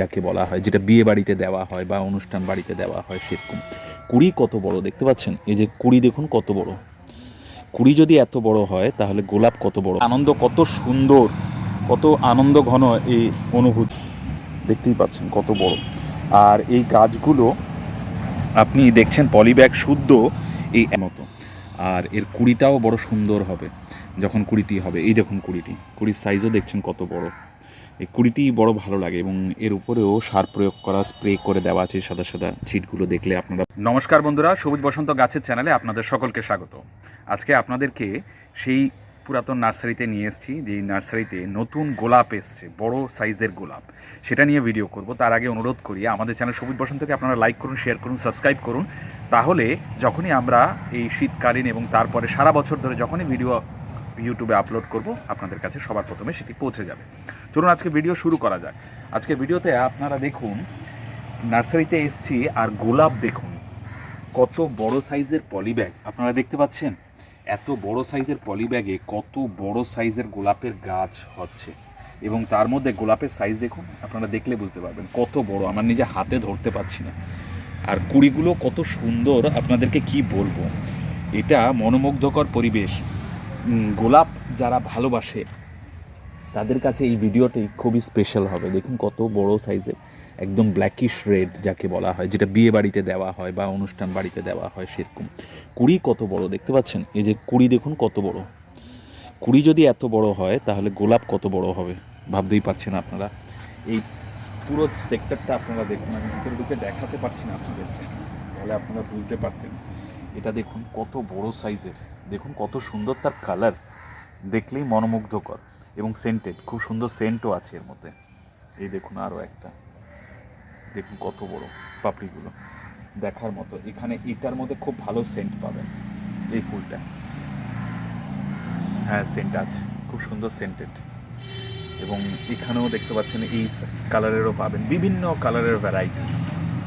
যাকে বলা হয়, যেটা বিয়ে বাড়িতে দেওয়া হয় বা অনুষ্ঠান বাড়িতে দেওয়া হয় সেরকম। কুড়ি কত বড়? দেখতে পাচ্ছেন? এই যে কুড়ি দেখুন কত বড়। কুড়ি যদি এত বড় হয়, তাহলে গোলাপ কত বড়? আনন্দ কত সুন্দর, কত আনন্দ ঘন এই অনুভূতি। দেখতেই পাচ্ছেন কত বড়। আর এই গাছগুলো আপনি দেখছেন পলিব্যাগ শুদ্ধ এই মতো। আর এর কুড়িটাও বড় সুন্দর হবে, যখন কুড়িটি হবে। এই দেখুন কুড়িটি। কুড়ির সাইজও দেখছেন কত বড়। এই কুড়িটি বড় ভালো লাগে এবং এর উপরেও সার প্রয়োগ করা, স্প্রে করে দেওয়া আছে, সাদা সাদা ছিটগুলো দেখলে আপনারা নমস্কার বন্ধুরা, সবুজ বসন্ত গাছের চ্যানেলে আপনাদের সকলকে স্বাগত। আজকে আপনাদেরকে সেই পুরাতন নার্সারিতে নিয়ে এসেছি যে নার্সারিতে নতুন গোলাপ এসছে, বড় সাইজের গোলাপ। সেটা নিয়ে ভিডিও করব। তার আগে অনুরোধ করি, আমাদের চ্যানেল সবুজ বসন্তকে আপনারা লাইক করুন, শেয়ার করুন, সাবস্ক্রাইব করুন। তাহলে যখনই আমরা এই শীতকালীন এবং তারপরে সারা বছর ধরে যখনই ভিডিও ইউটিউবে আপলোড করব, আপনাদের কাছে সবার প্রথমে সেটি পৌঁছে যাবে। চলুন আজকে ভিডিও শুরু করা যাক। আজকে ভিডিওতে আপনারা দেখুন, নার্সারিতে এসছি আর গোলাপ দেখুন। কত বড় সাইজের পলিব্যাগ আপনারা দেখতে পাচ্ছেন? এত বড় সাইজের পলিব্যাগে কত বড় সাইজের গোলাপের গাছ হচ্ছে। এবং তার মধ্যে গোলাপের সাইজ দেখুন, আপনারা দেখলে বুঝতে পারবেন কত বড়। আমার নিজে হাতে ধরতে পারছি না। আর কুড়িগুলো কত সুন্দর, আপনাদেরকে কি বলব? এটা মনোমুগ্ধকর পরিবেশ। গোলাপ যারা ভালোবাসে তাদের কাছে এই ভিডিওটি খুবই স্পেশাল হবে। দেখুন কত বড় সাইজের একদম ব্ল্যাকিশ রেড যাকে বলা হয়, যেটা বিয়ে বাড়িতে দেওয়া হয় বা অনুষ্ঠান বাড়িতে দেওয়া হয় সেরকম। কুড়ি কত বড়, দেখতে পাচ্ছেন? এই যে কুড়ি দেখুন কত বড়। কুড়ি যদি এত বড় হয়, তাহলে গোলাপ কত বড় হবে? ভাবতেই পারছেন আপনারা। এই পুরো সেক্টরটা আপনারা দেখুন, আমি ভিতরে ঢুকে দেখাতে পারছি না আপনাদেরকে, তাহলে আপনারা বুঝতে পারতেন। এটা দেখুন কত বড় সাইজের দেখুন কত সুন্দর তার কালার দেখলেই মনোমুগ্ধকর। এবং সেন্টেড খুব সুন্দর সেন্টও আছে এর মধ্যে। এই দেখুন আরও একটা। দেখুন কত বড় পাপড়িগুলো। দেখার মতো। এখানে এটার মধ্যে খুব ভালো সেন্ট পাবেন এই ফুলটা। হ্যাঁ সেন্ট আছে। খুব সুন্দর সেন্টেড এবং এখানেও দেখতে পাচ্ছেন এই কালারেরও পাবেন। বিভিন্ন কালারের ভ্যারাইটি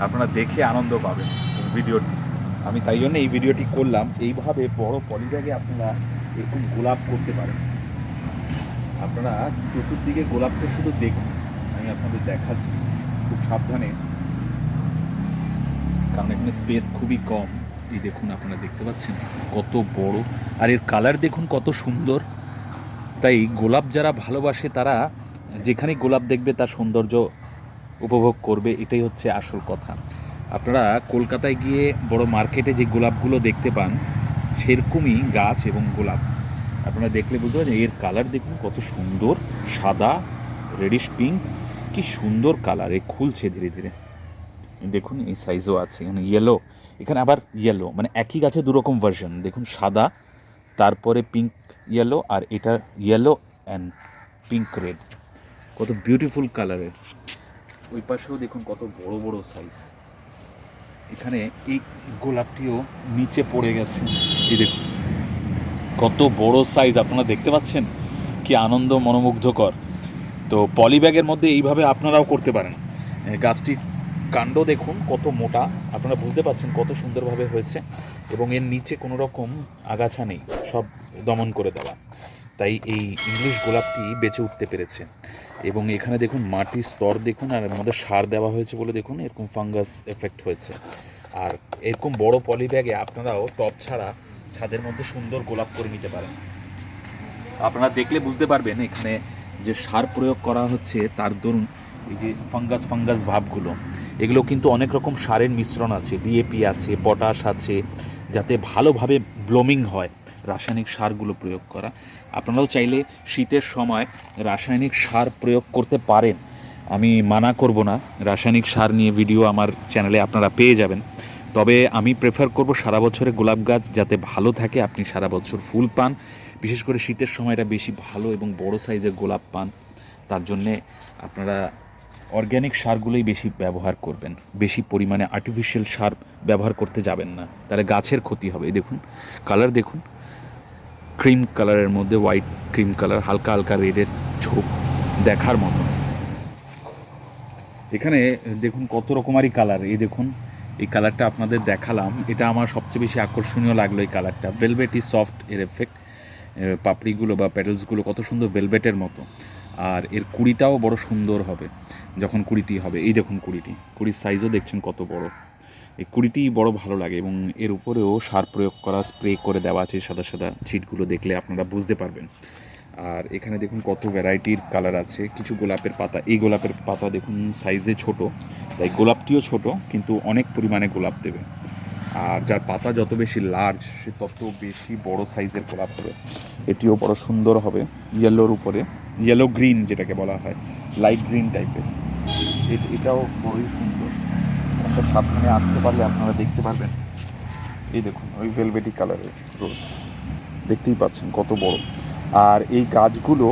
আপনারা দেখে আনন্দ পাবেন ভিডিওটি। আমি তাই জন্য এই ভিডিওটি করলাম। এইভাবে বড় পলিব্যাগে আপনারা এরকম গোলাপ করতে পারেন। আপনারা চতুর্দিকে গোলাপটা শুধু দেখুন। আমি আপনাদের দেখাচ্ছি, খুব সাবধানে। কারণ এখানে স্পেস খুবই কম। এই দেখুন, আপনারা দেখতে পাচ্ছেন কত বড়। আর এর কালার দেখুন কত সুন্দর। তাই গোলাপ যারা ভালোবাসে, তারা যেখানে গোলাপ দেখবে, তার সৌন্দর্য উপভোগ করবে। এটাই হচ্ছে আসল কথা। আপনারা কলকাতায় গিয়ে বড় মার্কেটে যে গোলাপগুলো দেখতে পান, সেরকমই গাছ এবং গোলাপ। আপনারা দেখলে বুঝতে পারছেন, এর কালার দেখুন কত সুন্দর, সাদা রেডিশ পিঙ্ক কি সুন্দর কালার এ খুলছে ধীরে ধীরে। দেখুন এই সাইজও আছে, এখানে ইয়েলো এখানে আবার ইয়েলো মানে একই গাছে দুরকম ভার্সন দেখুন সাদা, তারপরে পিঙ্ক ইয়েলো আর এটা ইয়েলো অ্যান্ড পিঙ্ক রেড কত বিউটিফুল কালারের ওই পাশেও দেখুন কত বড় বড় সাইজ এখানে এই গোলাপটিও নিচে পড়ে গেছে। এই দেখুন। কত বড় সাইজ আপনারা দেখতে পাচ্ছেন? কি আনন্দ মনোমুগ্ধকর। তো পলিব্যাগের মধ্যে এইভাবে আপনারাও করতে পারেন। এ, গাছটির কাণ্ড দেখুন কত মোটা। আপনারা বুঝতে পাচ্ছেন কত সুন্দরভাবে হয়েছে এবং এর নিচে কোনো রকম আগাছা নেই সব দমন করে দেওয়া। তাই এই ইংলিশ গোলাপটি বেঁচে উঠতে পেরেছে। এবং এখানে দেখুন মাটির স্তর দেখুন আর মধ্যে সার দেওয়া হয়েছে বলে দেখুন এরকম ফাঙ্গাস এফেক্ট হয়েছে। আর এরকম বড় পলিব্যাগে আপনারাও টপ ছাড়া ছাদের মধ্যে সুন্দর গোলাপ করে নিতে পারেন। আপনারা দেখলে বুঝতে পারবেন এখানে যে সার প্রয়োগ করা হচ্ছে, তার দরুন এই যে ফাঙ্গাস ফাঙ্গাস ভাবগুলো, এগুলো কিন্তু অনেক রকম সারের মিশ্রণ আছে ডিএপি আছে, পটাশ আছে, যাতে ভালোভাবে ব্লোমিং হয় রাসায়নিক সারগুলো প্রয়োগ করা। আপনারাও চাইলে শীতের সময় রাসায়নিক সার প্রয়োগ করতে পারেন। আমি মানা করব না, রাসায়নিক সার নিয়ে ভিডিও আমার চ্যানেলে আপনারা পেয়ে যাবেন। তবে আমি প্রেফার করব সারা বছরে গোলাপ গাছ যাতে ভালো থাকে, আপনি সারা বছর ফুল পান। বিশেষ করে শীতের সময়টা বেশি ভালো এবং বড় সাইজের গোলাপ পান, তার জন্যে আপনারা অর্গ্যানিক সারগুলোই বেশি ব্যবহার করবেন। বেশি পরিমাণে আর্টিফিশিয়াল সার ব্যবহার করতে যাবেন না। তাহলে গাছের ক্ষতি হবে। দেখুন কালার দেখুন। ক্রিম কালারের মধ্যে হোয়াইট ক্রিম কালার হালকা হালকা রেডের ঝোপ দেখার মতো। এখানে দেখুন কত রকমারই কালার এই দেখুন এই কালারটা আপনাদের দেখালাম। এটা আমার সবচেয়ে বেশি আকর্ষণীয় লাগল এই কালারটা ভেলভেটি সফট এর এফেক্ট পাপড়িগুলো বা প্যাডেলসগুলো কত সুন্দর ভেলভেটের মতো। আর এর কুড়িটাও বড় সুন্দর হবে যখন কুড়িটি হবে। এই দেখুন কুড়িটি। কুড়ির সাইজও দেখছেন কত বড়। এই কুড়িটি বড় ভালো লাগে এবং এর উপরেও সার প্রয়োগ করা স্প্রে করে দেওয়া আছে। সাদা সাদা ছিটগুলো দেখলে আপনারা বুঝতে পারবেন। আর এখানে দেখুন কত ভ্যারাইটির কালার আছে। কিছু গোলাপের পাতা, এই গোলাপের পাতা দেখুন সাইজে ছোট, তাই গোলাপটিও ছোট, কিন্তু অনেক পরিমাণে গোলাপ দেবে। আর যার পাতা যত বেশি লার্জ সে তত বেশি বড় সাইজের গোলাপ হবে এটিও বড় সুন্দর হবে ইয়েলোর উপরে ইয়েলো গ্রিন যেটাকে বলা হয় লাইট গ্রিন টাইপের এটাও বড়ই সুন্দর। একটা সাবধানে আসতে পারলে আপনারা দেখতে পারবেন। এই দেখুন, ওই ভেলভেটি কালারের রোজ দেখতেই পাচ্ছেন কত বড়। আর এই গাছগুলো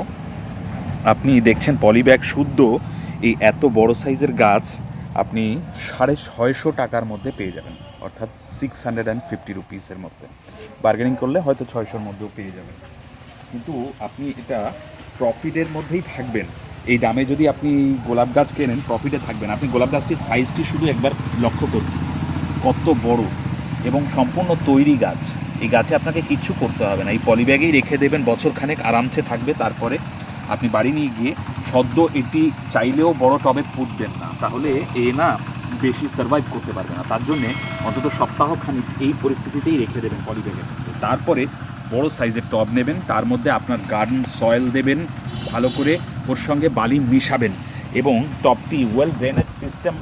আপনি দেখছেন পলিব্যাগ শুদ্ধ, এই এত বড় সাইজের গাছ আপনি সাড়ে ছয়শো টাকার মধ্যে পেয়ে যাবেন, অর্থাৎ সিক্স হান্ড্রেড অ্যান্ড ফিফটি রুপিসের মধ্যে। বার্গেনিং করলে হয়তো ছয়শোর মধ্যেও পেয়ে যাবেন। কিন্তু আপনি এটা প্রফিটের মধ্যেই থাকবেন। এই দামে যদি আপনি গোলাপ গাছ কেনেন প্রফিটে থাকবেন। আপনি গোলাপ গাছটির সাইজটি শুধু একবার লক্ষ্য করুন। কত বড় এবং সম্পূর্ণ তৈরি গাছ। এই গাছে আপনাকে কিচ্ছু করতে হবে না। এই পলিব্যাগেই রেখে দেবেন, বছর খানেক আরামসে থাকবে, তারপরে আপনি বাড়ি নিয়ে গিয়ে সদ্য এটি চাইলেও বড় টবে পুঁতবেন না। তাহলে এ না বেশি সার্ভাইভ করতে পারবে না। তার জন্যে অন্তত সপ্তাহখানিক এই পরিস্থিতিতেই রেখে দেবেন পলিব্যাগে তারপরে বড় সাইজের টব নেবেন, তার মধ্যে আপনার গার্ডেন সয়েল দেবেন, ভালো করে ওর সঙ্গে বালি মিশাবেন এবং টবটি ওয়েল ড্রেনেজ সিস্টেম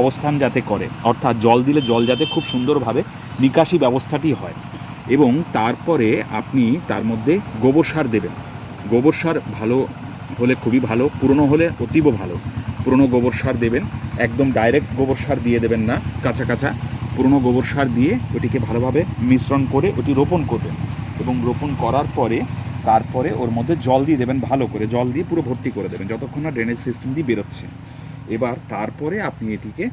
অবস্থান যাতে করে। অর্থাৎ জল দিলে জল যাতে খুব সুন্দরভাবে নিকাশি ব্যবস্থাটি হয়। এবং তারপরে আপনি তার মধ্যে গোবর সার দেবেন। গোবর সার ভালো হলে খুবই ভালো, পুরনো হলে অতীব ভালো। পুরনো গোবর সার দেবেন, একদম ডাইরেক্ট গোবর সার দিয়ে দেবেন না, কাঁচা কাঁচা। পুরনো গোবর সার দিয়ে ওটিকে ভালোভাবে মিশ্রণ করে ওটি রোপণ করবেন এবং রোপণ করার পরে তারপরে ওর মধ্যে জল দিয়ে দেবেন ভালো করে। জল দিয়ে পুরো ভর্তি করে দেবেন, যতক্ষণ না ড্রেনেজ সিস্টেম দিয়ে বেরোচ্ছে। এবার তারপরে আপনি এটিকে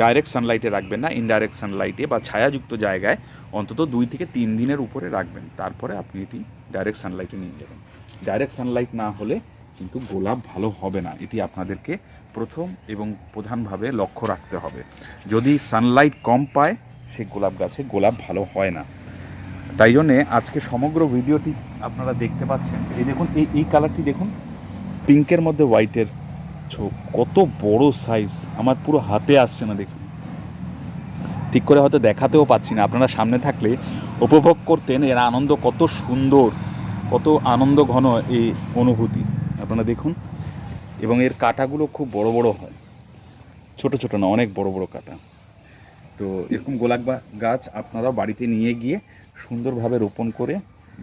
ডাইরেক্ট সানলাইটে রাখবেন না ইনডাইরেক্ট সানলাইটে বা ছায়াযুক্ত জায়গায় অন্তত দুই থেকে তিন দিনের উপরে রাখবেন। তারপরে আপনি এটি ডাইরেক্ট সানলাইটে নিয়ে যাবেন ডাইরেক্ট সানলাইট না হলে কিন্তু গোলাপ ভালো হবে না। এটি আপনাদেরকে প্রথম এবং প্রধানভাবে লক্ষ্য রাখতে হবে। যদি সানলাইট কম পায় সেই গোলাপ গাছে গোলাপ ভালো হয় না। তাই জন্যে আজকে সমগ্র ভিডিওটি আপনারা দেখতে পাচ্ছেন। এই দেখুন, এই এই কালারটি দেখুন। পিঙ্কের মধ্যে হোয়াইটের ছোপ কত বড় সাইজ আমার পুরো হাতে আসছে না দেখুন। ঠিক করে হয়তো দেখাতেও পাচ্ছি না। আপনারা সামনে থাকলে উপভোগ করতেন। এর আনন্দ কত সুন্দর, কত আনন্দ ঘন এই অনুভূতি। আপনারা দেখুন। এবং এর কাঁটাগুলো খুব বড় বড় হয়। ছোট ছোট না, অনেক বড় বড় কাঁটা। তো এরকম গোলাপ গাছ আপনারা বাড়িতে নিয়ে গিয়ে সুন্দরভাবে রোপণ করে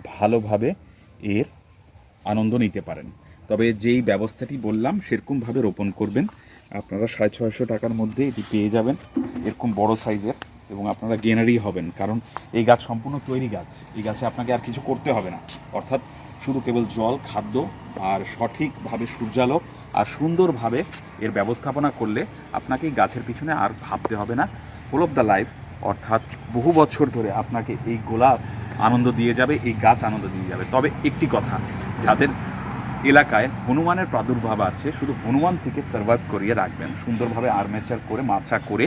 ভালোভাবে এর আনন্দ নিতে পারেন। তবে যেই ব্যবস্থাটি বললাম, সেরকমভাবে রোপণ করবেন। আপনারা সাড়ে ছয়শো টাকার মধ্যে এটি পেয়ে যাবেন, এরকম বড় সাইজের, এবং আপনারা গেনারি হবেন। কারণ এই গাছ সম্পূর্ণ তৈরি গাছ, এই গাছে আপনাকে আর কিছু করতে হবে না। অর্থাৎ শুধু কেবল জল, খাদ্য, আর সঠিকভাবে সূর্যালোক, আর সুন্দরভাবে এর ব্যবস্থাপনা করলে আপনাকে গাছের পিছনে আর ভাবতে হবে না। ফুল অফ দ্য লাইফ অর্থাৎ বহু বছর ধরে আপনাকে এই গোলাপ আনন্দ দিয়ে যাবে, এই গাছ আনন্দ দিয়ে যাবে। তবে একটি কথা, যাদের এলাকায় হনুমানের প্রাদুর্ভাব আছে, শুধু হনুমান থেকে সার্ভাইভ করিয়ে রাখবেন। সুন্দরভাবে আর্মেচার করে মাছা করে,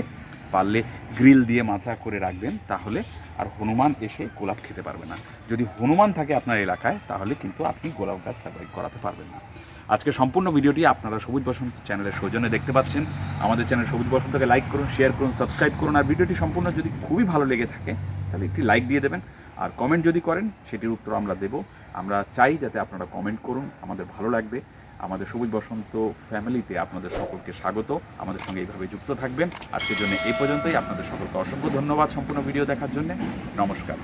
পারলে গ্রিল দিয়ে মাচা করে রাখবেন, তাহলে আর হনুমান এসে গোলাপ খেতে পারবে না। যদি হনুমান থাকে আপনার এলাকায়, তাহলে কিন্তু আপনি গোলাপ গাছ সার্ভাইভ করাতে পারবেন না। আজকে সম্পূর্ণ ভিডিওটি আপনারা সবুজ বসন্ত চ্যানেলের সৌজন্যে দেখতে পাচ্ছেন। আমাদের চ্যানেল সবুজ বসন্তকে লাইক করুন শেয়ার করুন সাবস্ক্রাইব করুন, আর ভিডিওটি সম্পূর্ণ যদি খুবই ভালো লেগে থাকে, তাহলে একটি লাইক দিয়ে দেবেন। আর কমেন্ট যদি করেন, সেটির উত্তর আমরা দেব। আমরা চাই যাতে আপনারা কমেন্ট করুন, আমাদের ভালো লাগবে। আমাদের সবুজ বসন্ত ফ্যামিলিতে আপনাদের সকলকে স্বাগত। আমাদের সঙ্গে এইভাবে যুক্ত থাকবেন। আজকের জন্য এই পর্যন্তই। আপনাদের সকলকে অসংখ্য ধন্যবাদ সম্পূর্ণ ভিডিও দেখার জন্য। নমস্কার।